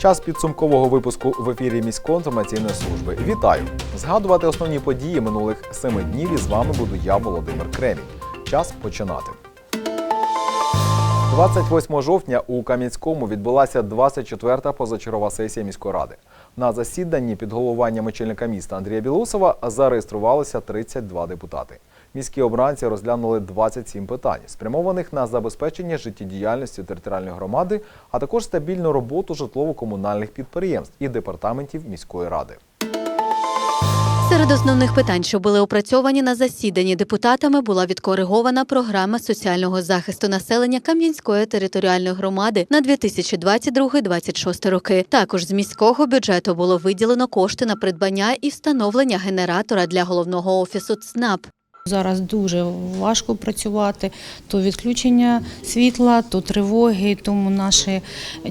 Час підсумкового випуску в ефірі міської інформаційної служби. Вітаю! Згадувати основні події минулих семи днів. І з вами буду я, Володимир Кремінь. Час починати. 28 жовтня у Кам'янському відбулася 24-та позачергова сесія міської ради. На засіданні під головуванням очільника міста Андрія Білусова зареєструвалися 32 депутати. Міські обранці розглянули 27 питань, спрямованих на забезпечення життєдіяльності територіальної громади, а також стабільну роботу житлово-комунальних підприємств і департаментів міської ради. Серед основних питань, що були опрацьовані на засіданні депутатами, була відкоригована програма соціального захисту населення Кам'янської територіальної громади на 2022-2026 роки. Також з міського бюджету було виділено кошти на придбання і встановлення генератора для головного офісу ЦНАП. Зараз дуже важко працювати. То відключення світла, то тривоги. Тому наші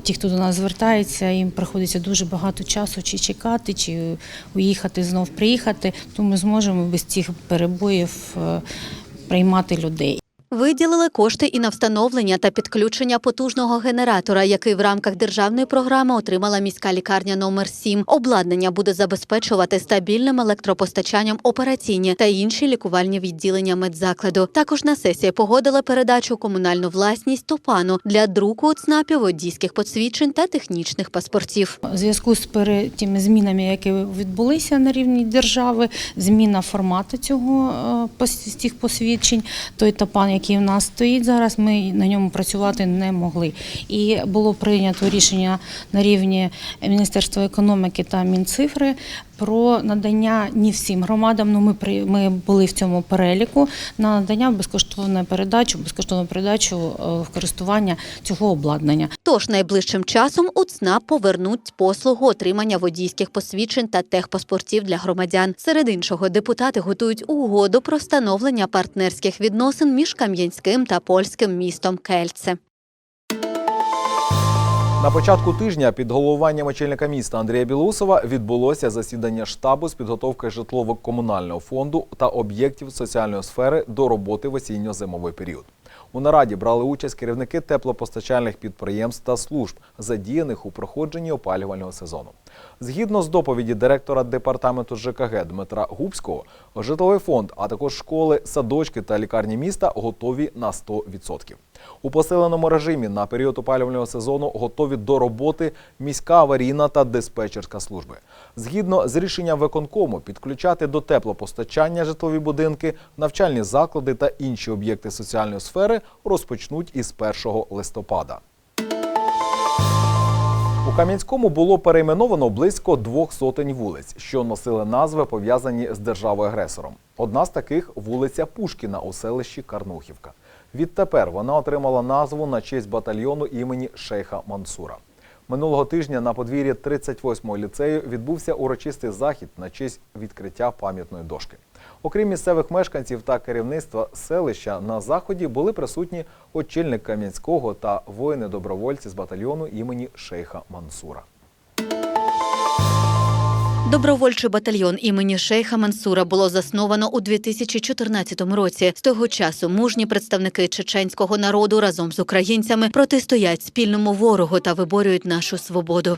ті, хто до нас звертається, їм приходиться дуже багато часу чи чекати, чи уїхати знов приїхати. То ми зможемо без цих перебоїв е, приймати людей. Виділили кошти і на встановлення та підключення потужного генератора, який в рамках державної програми отримала міська лікарня номер 7 Обладнання буде забезпечувати стабільним електропостачанням операційні та інші лікувальні відділення медзакладу. Також на сесії погодили передачу комунальну власність Топану для друку ЦНАПів водійських посвідчень та технічних паспортів. У зв'язку з тими змінами, які відбулися на рівні держави, зміна формату цього е, цих посвідчень, той топан, який в нас стоїть зараз, ми на ньому працювати не могли. І було прийнято рішення на рівні Міністерства економіки та Мінцифри про надання не всім громадам. Ну ми при ми були в цьому переліку на надання безкоштовної передачу, безкоштовну передачу е, в користування цього обладнання. Тож найближчим часом у ЦНАП повернуть послугу отримання водійських посвідчень та техпаспортів для громадян. Серед іншого, депутати готують угоду про встановлення партнерських відносин між кам'янським та польським містом Кельце. На початку тижня під головуванням очільника міста Андрія Білусова відбулося засідання штабу з підготовки житлово-комунального фонду та об'єктів соціальної сфери до роботи в осінньо-зимовий період. У нараді брали участь керівники теплопостачальних підприємств та служб, задіяних у проходженні опалювального сезону. Згідно з доповіді директора департаменту ЖКГ Дмитра Губського, житловий фонд, а також школи, садочки та лікарні міста готові на 100%. У посиленому режимі на період опалювального сезону готові до роботи міська аварійна та диспетчерська служби. Згідно з рішенням виконкому, підключати до теплопостачання житлові будинки, навчальні заклади та інші об'єкти соціальної сфери розпочнуть із 1 листопада. У Кам'янському було перейменовано близько двох сотень вулиць, що носили назви, пов'язані з державою-агресором. Одна з таких вулиця Пушкіна у селищі Карнухівка. Відтепер вона отримала назву на честь батальйону імені Шейха Мансура. Минулого тижня на подвір'ї 38-го ліцею відбувся урочистий захід на честь відкриття пам'ятної дошки. Окрім місцевих мешканців та керівництва селища, на заході були присутні очільник Кам'янського та воїни-добровольці з батальйону імені Шейха Мансура. Добровольчий батальйон імені Шейха Мансура було засновано у 2014 році. З того часу мужні представники чеченського народу разом з українцями протистоять спільному ворогу та виборюють нашу свободу.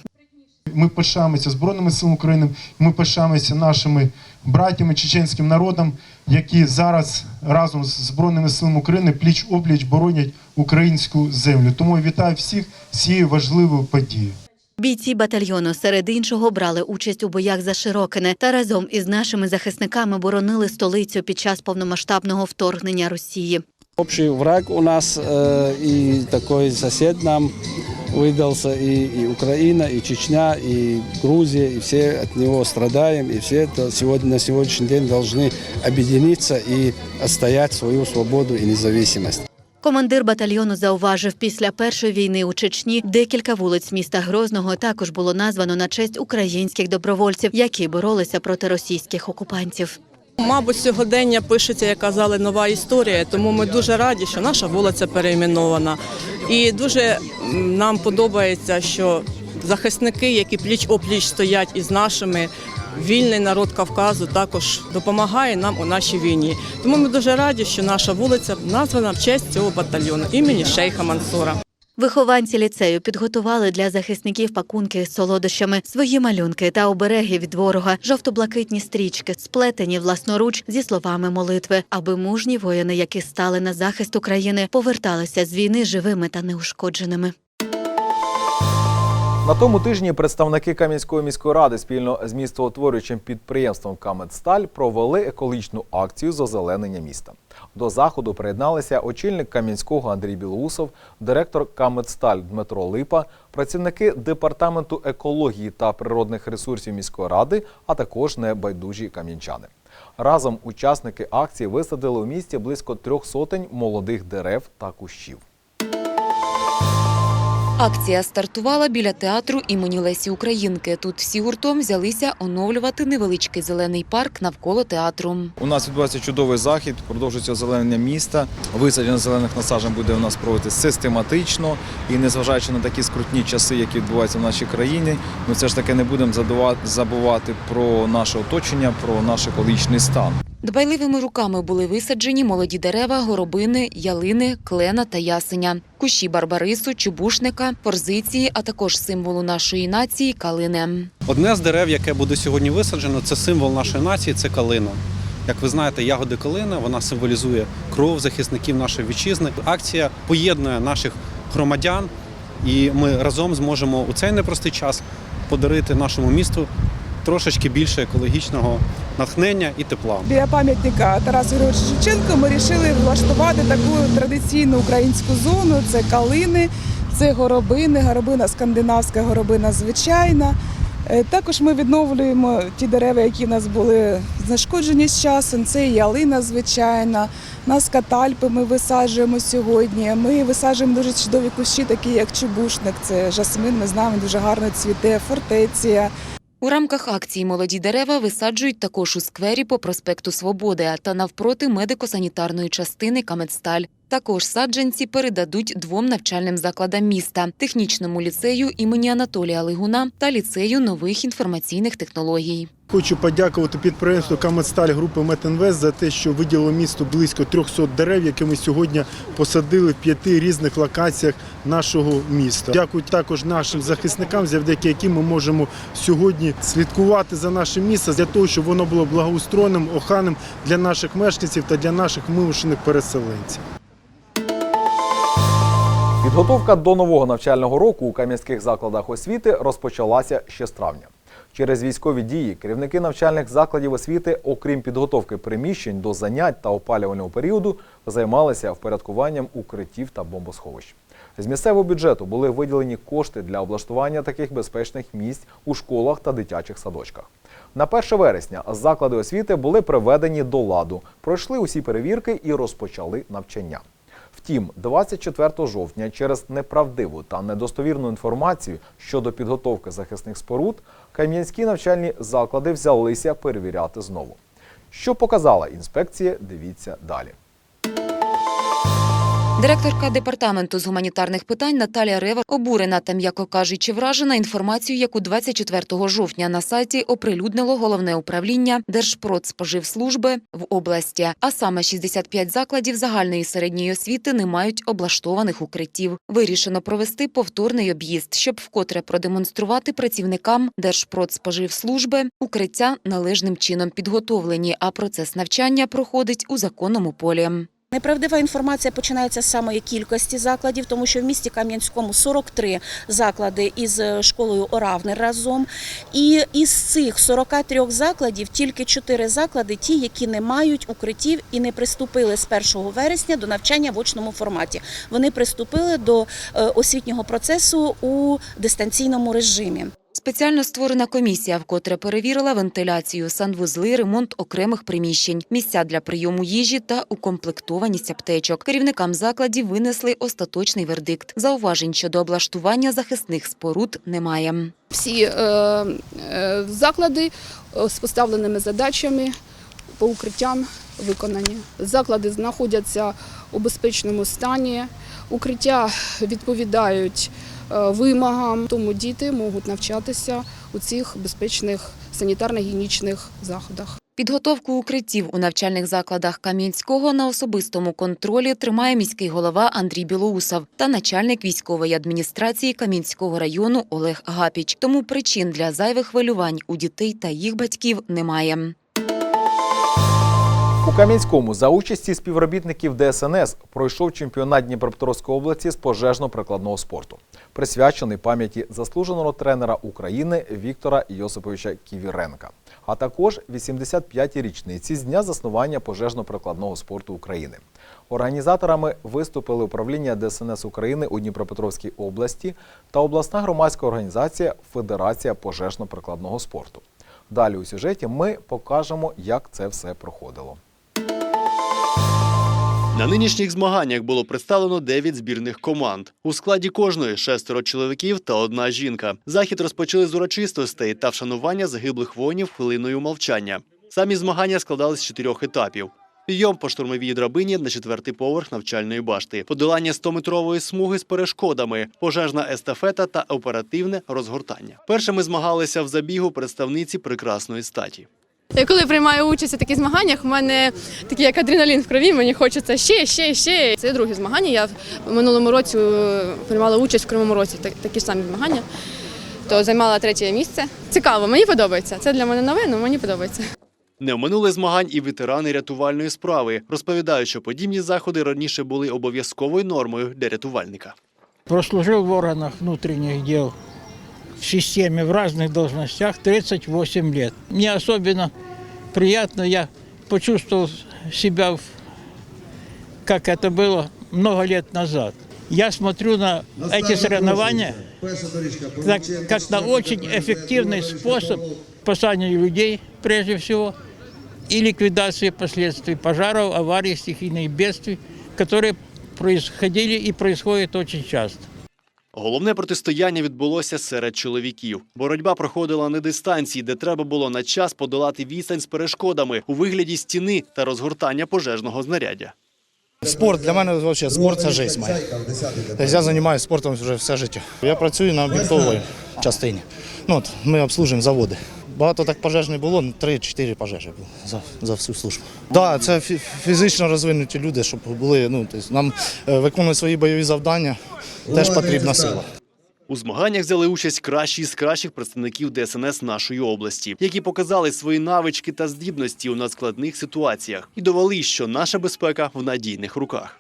Ми пишаємося Збройними силами України, ми пишаємося нашими братями, чеченським народом, які зараз разом з Збройними силами України пліч опліч боронять українську землю. Тому вітаю всіх з цією важливою подією. Бійці батальйону серед іншого брали участь у боях за Широкине та разом із нашими захисниками боронили столицю під час повномасштабного вторгнення Росії. Общий враг у нас э, и такой сосед нам выдался, и, и Украина, и Чечня, и Грузия, и все от него страдаем, и все это сегодня, на сегодняшний день должны объединиться и отстоять свою свободу и независимость. Командир батальйону зауважив, після першої війни у Чечні декілька вулиць міста Грозного також було названо на честь українських добровольців, які боролися проти російських окупантів. Мабуть, сьогодення пишеться, як казали, нова історія, тому ми дуже раді, що наша вулиця перейменована. І дуже нам подобається, що захисники, які пліч опліч стоять із нашими, вільний народ Кавказу також допомагає нам у нашій війні. Тому ми дуже раді, що наша вулиця названа в честь цього батальйону імені Шейха Мансура. Вихованці ліцею підготували для захисників пакунки з солодощами, свої малюнки та обереги від ворога, жовто-блакитні стрічки, сплетені власноруч зі словами молитви, аби мужні воїни, які стали на захист України, поверталися з війни живими та неушкодженими. На тому тижні представники Кам'янської міської ради спільно з містоутворюючим підприємством Камедсталь провели екологічну акцію з озеленення міста. До заходу приєдналися очільник Кам'янського Андрій Білоусов, директор Камедсталь Дмитро Липа, працівники департаменту екології та природних ресурсів міської ради, а також небайдужі кам'янчани. Разом учасники акції висадили у місті близько трьох сотень молодих дерев та кущів. Акція стартувала біля театру імені Лесі Українки. Тут всі гуртом взялися оновлювати невеличкий зелений парк навколо театру. У нас відбувається чудовий захід, продовжується озеленення міста. Висадження зелених насаджень буде у нас проводити систематично і незважаючи на такі скрутні часи, які відбуваються в нашій країні, ми все ж таки не будемо забувати про наше оточення, про наш екологічний стан. Дбайливими руками були висаджені молоді дерева, горобини, ялини, клена та ясеня, кущі барбарису, чубушника, форзиції, а також символу нашої нації калини. Одне з дерев, яке буде сьогодні висаджено, це символ нашої нації, це калина. Як ви знаєте, ягоди калина вона символізує кров захисників нашої вітчизни. Акція поєднує наших громадян, і ми разом зможемо у цей непростий час подарити нашому місту трошечки більше екологічного натхнення і тепла. Біля пам'ятника Тарасу Григоровичу Шевченко ми вирішили влаштувати таку традиційну українську зону. Це калини, це горобини, горобина скандинавська, горобина звичайна. Е, Також ми відновлюємо ті дерева, які в нас були знешкоджені з часом. Це ялина звичайна. Нас катальпи ми висаджуємо сьогодні. Ми висаджуємо дуже чудові кущі, такі як чубушник. Це жасмин. Ми знаємо, дуже гарно цвіте, фортеція. У рамках акції молоді дерева висаджують також у сквері по проспекту Свободи та навпроти медико-санітарної частини Камедсталь. Також саджанці передадуть двом навчальним закладам міста технічному ліцею імені Анатолія Лигуна та ліцею нових інформаційних технологій. Хочу подякувати підприємству Камедсталь групи Метінвест за те, що виділило місту близько 300 дерев, які ми сьогодні посадили в п'яти різних локаціях нашого міста. Дякую також нашим захисникам, завдяки яким ми можемо сьогодні слідкувати за нашим містом для того, щоб воно було благоустроєним, оханим для наших мешканців та для наших вимушених переселенців. Підготовка до нового навчального року у кам'янських закладах освіти розпочалася ще з травня. Через військові дії керівники навчальних закладів освіти, окрім підготовки приміщень до занять та опалювального періоду, займалися впорядкуванням укриттів та бомбосховищ. З місцевого бюджету були виділені кошти для облаштування таких безпечних місць у школах та дитячих садочках. На 1 вересня заклади освіти були приведені до ладу, пройшли усі перевірки і розпочали навчання. Втім, 24 жовтня через неправдиву та недостовірну інформацію щодо підготовки захисних споруд кам'янські навчальні заклади взялися перевіряти знову. Що показала інспекція, дивіться далі. Директорка департаменту з гуманітарних питань Наталія Рева обурена та, м'яко кажучи, вражена інформацією, яку 24 жовтня на сайті оприлюднило головне управління Держпродспоживслужби в області. А саме 65 закладів загальної середньої освіти не мають облаштованих укриттів. Вирішено провести повторний об'їзд, щоб вкотре продемонструвати працівникам Держпродспоживслужби укриття належним чином підготовлені, а процес навчання проходить у законному полі. Неправдива інформація починається з самої кількості закладів, тому що в місті Кам'янському 43 заклади із е, школою Оравнер разом. І із цих 43 закладів тільки 4 заклади, ті, які не мають укриттів і не приступили з 1 вересня до навчання в очному форматі. Вони приступили до е, освітнього процесу у дистанційному режимі. Спеціально створена комісія, вкотре перевірила вентиляцію, санвузли, ремонт окремих приміщень, місця для прийому їжі та укомплектованість аптечок. Керівникам закладів винесли остаточний вердикт. Зауважень щодо облаштування захисних споруд немає. Всі е, е, заклади е, з поставленими задачами по укриттям виконані. Заклади знаходяться у безпечному стані, укриття відповідають вимогам, тому діти можуть навчатися у цих безпечних санітарно-гігієнічних заходах. Підготовку укриттів у навчальних закладах Кам'янського на особистому контролі тримає міський голова Андрій Білоусов та начальник військової адміністрації Кам'янського району Олег Гапіч. Тому причин для зайвих хвилювань у дітей та їх батьків немає. У Кам'янському за участі співробітників ДСНС пройшов чемпіонат Дніпропетровської області з пожежно-прикладного спорту, присвячений пам'яті заслуженого тренера України Віктора Йосиповича Ківіренка, а також 85-й річниці з дня заснування пожежно-прикладного спорту України. Організаторами виступили управління ДСНС України у Дніпропетровській області та обласна громадська організація Федерація пожежно-прикладного спорту. Далі у сюжеті ми покажемо, як це все проходило. На нинішніх змаганнях було представлено 9 збірних команд. У складі кожної шестеро чоловіків та одна жінка. Захід розпочали з урочистостей та вшанування загиблих воїнів хвилиною мовчання. Самі змагання складались з чотирьох етапів. Підйом по штурмовій драбині на четвертий поверх навчальної башти, подолання 100-метрової смуги з перешкодами, пожежна естафета та оперативне розгортання. Першими змагалися в забігу представниці прекрасної статі. Я коли приймаю участь у таких змаганнях, у мене такий як адреналін в крові, мені хочеться ще, ще, ще. Це друге змагання. Я в минулому році е, приймала участь в Кривому році, такі ж самі змагання. То займала третє місце. Цікаво, мені подобається. Це для мене нове, але мені подобається. Не оминули змагань і ветерани рятувальної справи. Розповідають, що подібні заходи раніше були обов'язковою нормою для рятувальника. Прослужил в органах внутренних дел в системе в разных должностях 38 лет. Мне особенно приятно, я почувствовал себя, как это было много лет назад. Я смотрю на эти соревнования как, как на очень эффективный способ спасания людей, прежде всего, и ликвидации последствий пожаров, аварий, стихийных бедствий, которые происходили и происходят очень часто. Головне протистояння відбулося серед чоловіків. Боротьба проходила на дистанції, де треба було на час подолати відстань з перешкодами у вигляді стіни та розгортання пожежного знаряддя. Спорт для мене взагалі спорт це життя моя. Я займаюся спортом вже все життя. Я працюю на об'єктовій частині. Ну, от, ми обслужуємо заводи. Багато так пожеж не було, 3-4 пожежі було за, за всю службу. Так, да, це фі- фізично розвинуті люди, щоб були, ну, тобто нам е, виконувати свої бойові завдання, теж потрібна сила. У змаганнях взяли участь кращі з кращих представників ДСНС нашої області, які показали свої навички та здібності у надскладних ситуаціях і довели, що наша безпека в надійних руках.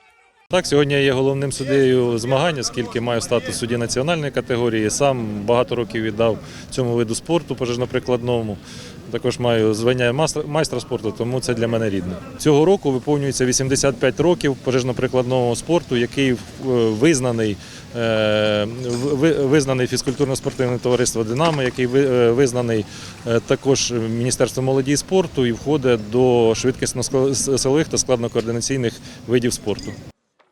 Так, сьогодні я є головним суддею змагань, оскільки маю статус судді національної категорії. Сам багато років віддав цьому виду спорту пожежно-прикладному. Також маю звання майстра- спорту, тому це для мене рідне. Цього року виповнюється 85 років пожежно-прикладного спорту, який е, визнаний, е, визнаний фізкультурно-спортивне товариство Динамо, який е, визнаний також Міністерством молоді і спорту і входить до швидкісно-силових та складно-координаційних видів спорту.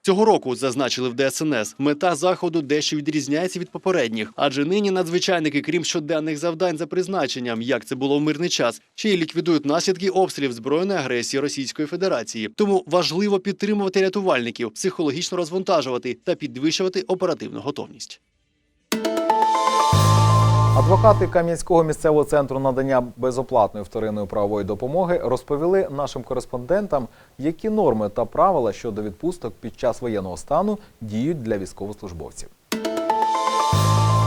Цього року зазначили в ДСНС. Мета заходу дещо відрізняється від попередніх, адже нині надзвичайники, крім щоденних завдань за призначенням, як це було в мирний час, ще й ліквідують наслідки обстрілів збройної агресії Російської Федерації. Тому важливо підтримувати рятувальників, психологічно розвантажувати та підвищувати оперативну готовність. Адвокати Кам'янського місцевого центру надання безоплатної вторинної правової допомоги розповіли нашим кореспондентам, які норми та правила щодо відпусток під час воєнного стану діють для військовослужбовців.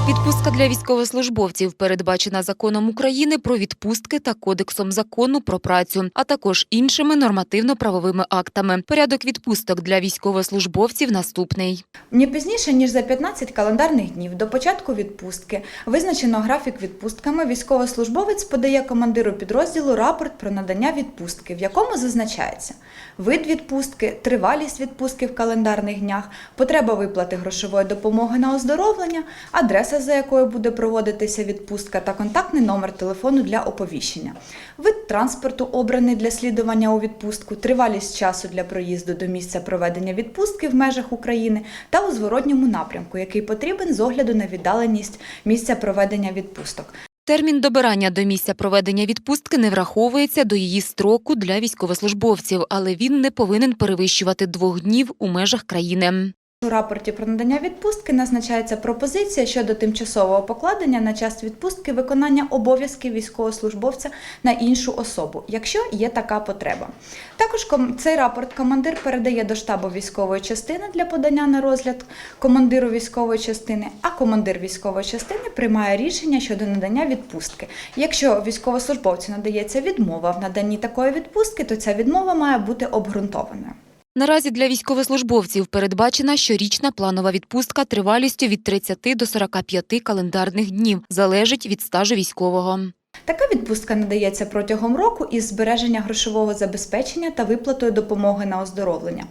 Відпустка для військовослужбовців передбачена законом України про відпустки та кодексом закону про працю, а також іншими нормативно-правовими актами. Порядок відпусток для військовослужбовців наступний. Не пізніше ніж за 15 календарних днів до початку відпустки визначено графік відпустками. Військовослужбовець подає командиру підрозділу рапорт про надання відпустки, в якому зазначається вид відпустки, тривалість відпустки в календарних днях, потреба виплати грошової допомоги на оздоровлення, адреса, за якою буде проводитися відпустка, та контактний номер телефону для оповіщення, вид транспорту обраний для слідування у відпустку, тривалість часу для проїзду до місця проведення відпустки в межах України та у зворотньому напрямку, який потрібен з огляду на віддаленість місця проведення відпусток. Термін добирання до місця проведення відпустки не враховується до її строку для військовослужбовців, але він не повинен перевищувати двох днів у межах країни. У рапорті про надання відпустки назначається пропозиція щодо тимчасового покладення на час відпустки виконання обов'язків військовослужбовця на іншу особу, якщо є така потреба. Також цей рапорт командир передає до штабу військової частини для подання на розгляд командиру військової частини, а командир військової частини приймає рішення щодо надання відпустки. Якщо військовослужбовцю надається відмова в наданні такої відпустки, то ця відмова має бути обґрунтованою. Наразі для військовослужбовців передбачена щорічна планова відпустка тривалістю від 30 до 45 календарних днів, залежить від стажу військового. Така відпустка надається протягом року із збереження грошового забезпечення та виплатою допомоги на оздоровлення.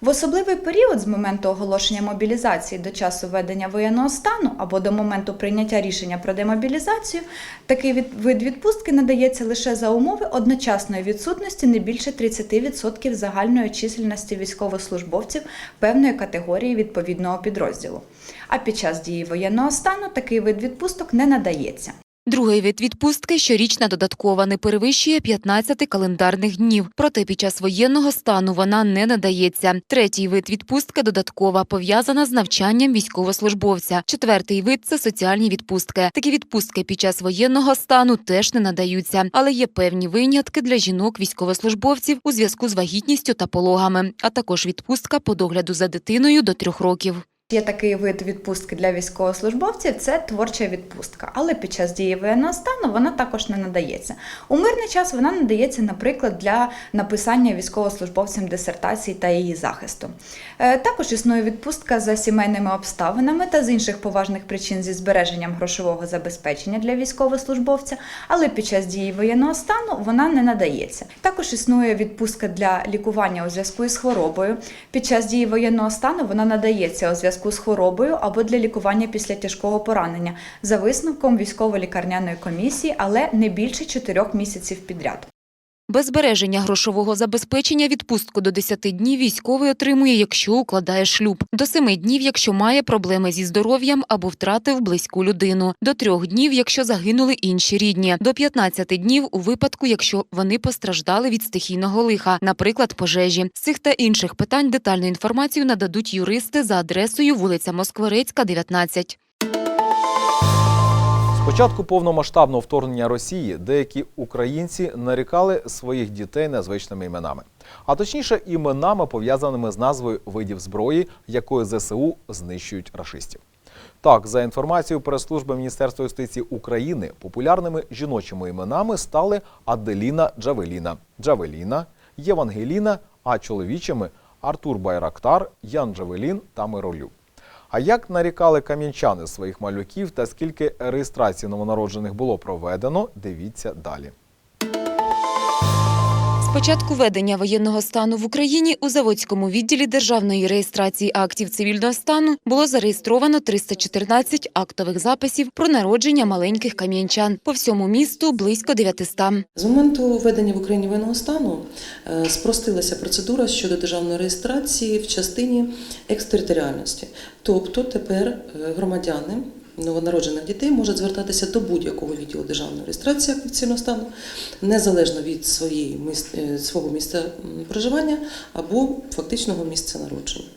В особливий період з моменту оголошення мобілізації до часу введення воєнного стану або до моменту прийняття рішення про демобілізацію, такий вид відпустки надається лише за умови одночасної відсутності не більше 30% загальної чисельності військовослужбовців певної категорії відповідного підрозділу. А під час дії воєнного стану такий вид відпусток не надається. Другий вид відпустки щорічна додаткова не перевищує 15 календарних днів. Проте під час воєнного стану вона не надається. Третій вид відпустки додаткова пов'язана з навчанням військовослужбовця. Четвертий вид це соціальні відпустки. Такі відпустки під час воєнного стану теж не надаються, але є певні винятки для жінок військовослужбовців у зв'язку з вагітністю та пологами, а також відпустка по догляду за дитиною до трьох років. Є такий вид відпустки для військовослужбовців це творча відпустка, але під час дії воєнного стану вона також не надається. У мирний час вона надається, наприклад, для написання військовослужбовцям дисертації та її захисту. Е, Також існує відпустка за сімейними обставинами та з інших поважних причин зі збереженням грошового забезпечення для військовослужбовця, але під час дії воєнного стану вона не надається. Також існує відпустка для лікування у зв'язку із хворобою. Під час дії воєнного стану вона надається у зв'язку з хворобою або для лікування після тяжкого поранення за висновком військово-лікарняної комісії, але не більше 4 місяців підряд. Без збереження грошового забезпечення відпустку до 10 днів військовий отримує, якщо укладає шлюб, до 7 днів, якщо має проблеми зі здоров'ям або втратив близьку людину, до 3 днів, якщо загинули інші рідні, до 15 днів у випадку, якщо вони постраждали від стихійного лиха, наприклад, пожежі. З цих та інших питань детальну інформацію нададуть юристи за адресою вулиця Москворецька, 19. З початку повномасштабного вторгнення Росії деякі українці нарікали своїх дітей незвичними іменами, а точніше іменами, пов'язаними з назвою видів зброї, якою ЗСУ знищують рашистів. Так, за інформацією прес-служби Міністерства юстиції України, популярними жіночими іменами стали Аделіна Джавеліна, Джавеліна, Євангеліна, а чоловічими Артур Байрактар, Ян Джавелін та Миролюб. А як нарікали кам'янчани своїх малюків та скільки реєстрацій новонароджених було проведено, дивіться далі. Початку ведення воєнного стану в Україні у Заводському відділі державної реєстрації актів цивільного стану було зареєстровано 314 актових записів про народження маленьких кам'янчан. По всьому місту близько 900. З моменту введення в Україні воєнного стану е, спростилася процедура щодо державної реєстрації в частині екстериторіальності. Тобто тепер е, громадяни новонароджених дітей можуть звертатися до будь-якого відділу державної реєстрації актів цивільного стану, незалежно від своєї е, свого місця проживання або фактичного місця народження.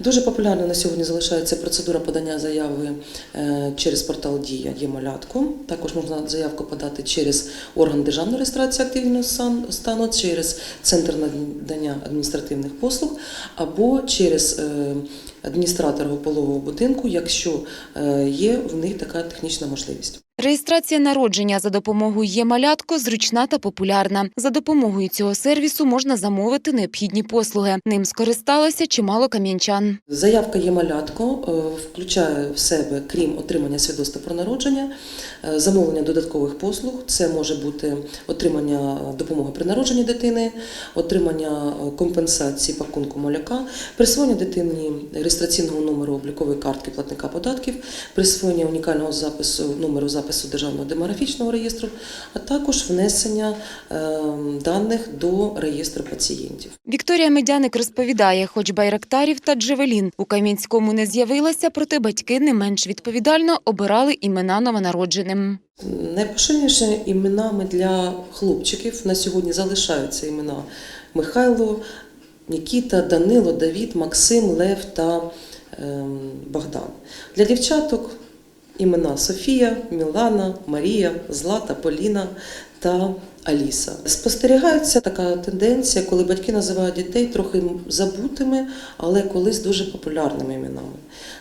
Дуже популярною на сьогодні залишається процедура подання заяви е, через портал Дія Є-малятко. Також можна заявку подати через орган державної реєстрації активного стану, через центр надання адміністративних послуг або через е, адміністратора пологового будинку, якщо е, є в них така технічна можливість. Реєстрація народження за допомогою «Є-малятко» зручна та популярна. За допомогою цього сервісу можна замовити необхідні послуги. Ним скористалося чимало кам'янчан. Заявка є малятко, е, включає в себе, крім отримання свідоцтва про народження, е, замовлення додаткових послуг. Це може бути отримання допомоги при народженні дитини, отримання е, компенсації пакунку маляка, присвоєння дитині реєстраційного номеру облікової картки платника податків, присвоєння унікального запису номеру запису державного демографічного реєстру, а також внесення е, даних до реєстру пацієнтів. Вікторія Медяник розповідає, хоч байрактарів та джевелін у Кам'янському не з'явилося, проте батьки не менш відповідально обирали імена новонародженим. Найпоширенішими іменами для хлопчиків на сьогодні залишаються імена Михайло, Нікіта, Данило, Давід, Максим, Лев та ем, Богдан. Для дівчаток імена Софія, Мілана, Марія, Злата, Поліна та Аліса. Спостерігається така тенденція, коли батьки називають дітей трохи забутими, але колись дуже популярними іменами.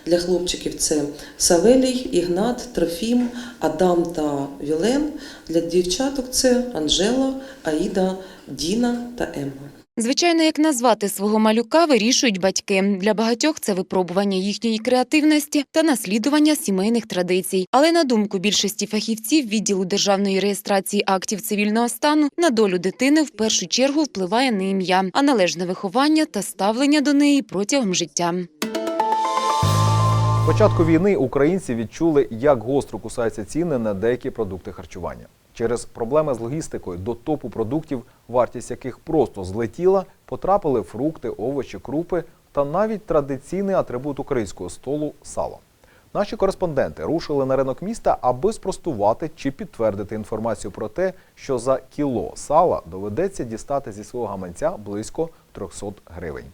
Для хлопчиків це Савелій, Ігнат, Трофім, Адам та Вілен. Для дівчаток це Анжела, Аїда, Діна та Емма. Звичайно, як назвати свого малюка, вирішують батьки. Для багатьох це випробування їхньої креативності та наслідування сімейних традицій. Але на думку більшості фахівців відділу державної реєстрації актів цивільного стану, на долю дитини в першу чергу впливає не ім'я, а належне виховання та ставлення до неї протягом життя. Початку війни українці відчули, як гостро кусаються ціни на деякі продукти харчування. Через проблеми з логістикою до топу продуктів, вартість яких просто злетіла, потрапили фрукти, овочі, крупи та навіть традиційний атрибут українського столу сало. Наші кореспонденти рушили на ринок міста, аби спростувати чи підтвердити інформацію про те, що за кіло сала доведеться дістати зі свого гаманця близько 300 гривень.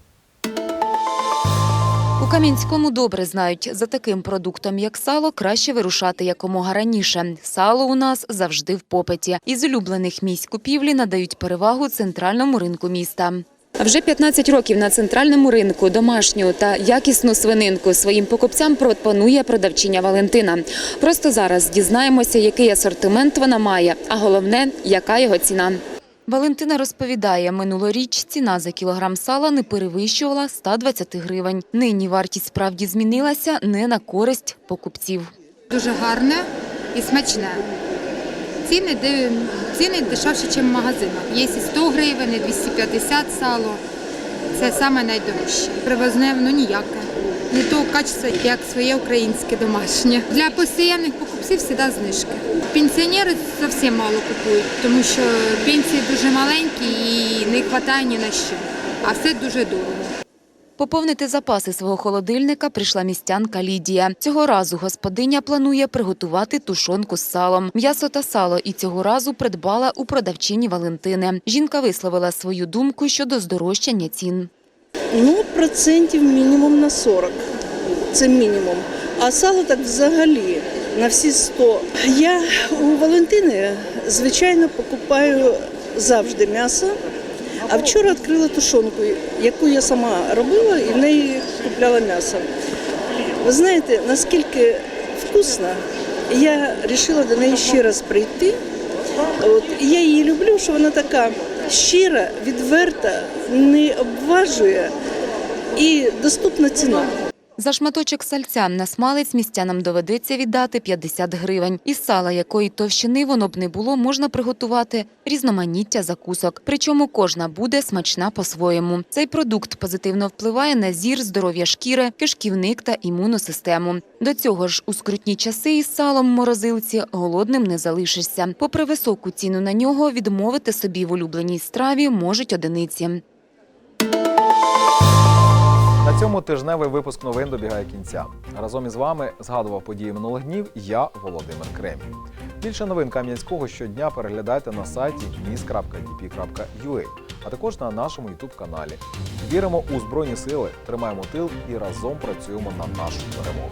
У Кам'янському добре знають, за таким продуктом, як сало, краще вирушати якомога раніше. Сало у нас завжди в попиті. Із улюблених місць купівлі надають перевагу центральному ринку міста. Вже 15 років на центральному ринку домашню та якісну свининку своїм покупцям пропонує продавчиня Валентина. Просто зараз дізнаємося, який асортимент вона має, а головне, яка його ціна. Валентина розповідає, минулоріч ціна за кілограм сала не перевищувала 120 гривень. Нині вартість справді змінилася не на користь покупців. Дуже гарне і смачне. Ціни, ціни дешевші, ніж в магазинах. Є і 100 гривень, і 250 сало. Це саме найдорожче. Привозне ну ніяке. Не того качества, як своє українське домашнє. Для постійних покупців завжди знижки. Пенсіонери зовсім мало купують, тому що пенсії дуже маленькі і не вистачає ні на що. А все дуже дорого. Поповнити запаси свого холодильника прийшла містянка Лідія. Цього разу господиня планує приготувати тушонку з салом. М'ясо та сало і цього разу придбала у продавчині Валентини. Жінка висловила свою думку щодо здорожчання цін. Ну, процентів мінімум на 40. Це мінімум. А сало так взагалі на всі 100. Я у Валентини, звичайно, покупаю завжди м'ясо. А вчора відкрила тушонку, яку я сама робила і в неї купляла м'ясо. Ви знаєте, наскільки вкусно, я вирішила до неї ще раз прийти. От, я її люблю, що вона така щира, відверта, не обважує і доступна ціна. За шматочок сальця на смалець містянам доведеться віддати 50 гривень. Із сала, якої товщини воно б не було, можна приготувати різноманіття закусок. Причому кожна буде смачна по-своєму. Цей продукт позитивно впливає на зір, здоров'я шкіри, кишківник та імунну До цього ж у скрутні часи із салом в морозилці голодним не залишишся. Попри високу ціну на нього, відмовити собі в улюбленій страві можуть одиниці. Цьому тижневий випуск новин добігає кінця. Разом із вами згадував події минулих днів я, Володимир Кремінь. Більше новин Кам'янського щодня переглядайте на сайті nis.dp.ua, а також на нашому ютуб каналі. Віримо у Збройні сили, тримаємо тил і разом працюємо на нашу перемогу.